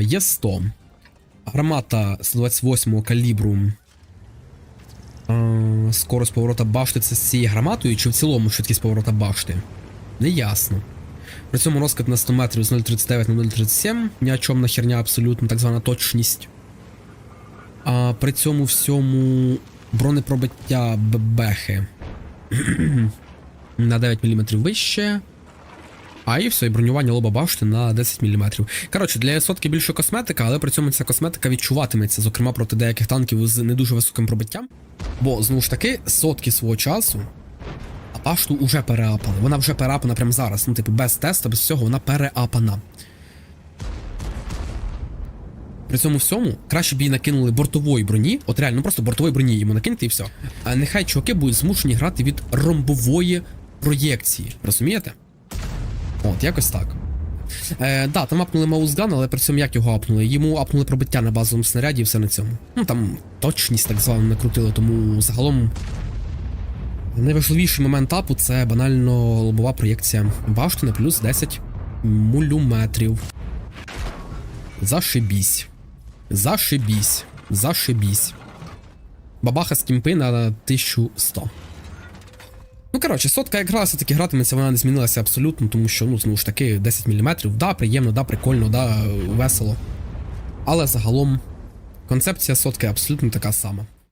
Є 100. Гармата 128 калібру. Скорость поворота башти це з цією гарматою, чи в цілому швидкість поворота башти? Неясно. При цьому розкид на 100 метрів з 0,39 на 0,37. Ні о чому на херня абсолютно, так звана точність. А при цьому всьому бронепробиття бебехи на 9 мм вище. А і все, і бронювання лоба башти на 10 мм. Коротше, для сотки більше косметика, але при цьому ця косметика відчуватиметься, зокрема проти деяких танків з не дуже високим пробиттям. Бо знову ж таки, сотки свого часу, а башту уже переапали. Вона вже переапана прямо зараз. Ну, типу, без теста, без всього, вона переапана. При цьому всьому краще б їй накинули бортової броні, от реально, ну просто бортової броні йому накинути і все. А нехай чуваки будуть змушені грати від ромбової проєкції. Розумієте? От, якось так. Е, да, там апнули маузган, але при цьому як його апнули? Йому апнули пробиття на базовому снаряді і все на цьому. Ну там точність так звану накрутили, тому загалом. Найважливіший момент апу це банально лобова проєкція башти на плюс 10 мулюметрів. Зашибісь. Зашибісь. Зашибісь. Бабаха з кімпи на 1100. Ну, коротше, сотка як гралася, так і гратиметься, вона не змінилася абсолютно, тому що, ну, знову ж таки, 10 мм, да, приємно, да, прикольно, да, весело. Але загалом концепція сотки абсолютно така сама.